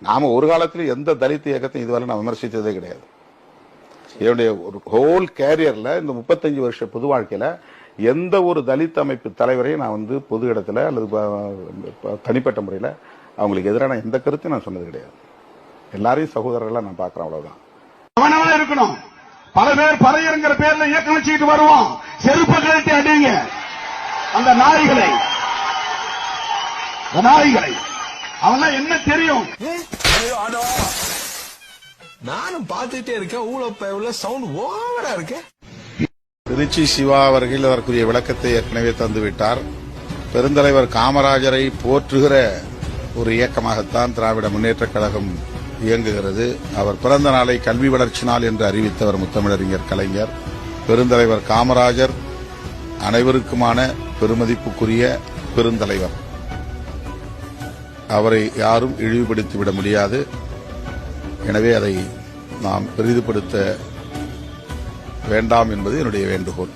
நாம ஒரு காலத்துல எந்த தலித் இயக்கத்தையும் இதுவரை நான் விமர்சித்ததே கிடையாது. என்னுடைய ஒரு ஹோல் கேரியர்ல இந்த முப்பத்தஞ்சு வருஷ பொது வாழ்க்கையில எந்த ஒரு தலித் அமைப்பு தலைவரையும் நான் வந்து பொது இடத்துல அல்லது தனிப்பட்ட முறையில் அவங்களுக்கு எதிரான எந்த கருத்தையும் நான் சொன்னது கிடையாது. எல்லாரையும் சகோதரர்கள் நான் பார்க்கறேன் அவ்வளவுதான். கவனமா இருக்கணும். பல பேர் பறையருங்கிற பேர்ல இயக்கம் வச்சுக்கிட்டு வருவோம். செருப்ப கழட்டி அடிங்க. அந்த நாய்களை. நாய்களை. அவெல்லாம் என்ன தெரியும்? நானும் பார்த்துட்டே இருக்கேன். ஊழப்ப சவுண்ட் ஓவரா இருக்கு. திருச்சி சிவா அவர்கள் அதற்குரிய விளக்கத்தை ஏற்கனவே தந்துவிட்டார். பெருந்தலைவர் காமராஜரை போற்றுகிற ஒரு இயக்கமாகத்தான் திராவிட முன்னேற்றக் கழகம் இயங்குகிறது. அவர் பிறந்த நாளை கல்வி வளர்ச்சி நாள் என்று அறிவித்தவர் முத்தமிழறிஞர் கலைஞர். பெருந்தலைவர் காமராஜர் அனைவருக்குமான பெருமதிப்புக்குரிய பெருந்தலைவர். அவரை யாரும் இழிவுபடுத்திவிட முடியாது. எனவே அதை நாம் பெரிதுபடுத்த வேண்டாம் என்பது என்னுடைய வேண்டுகோள்.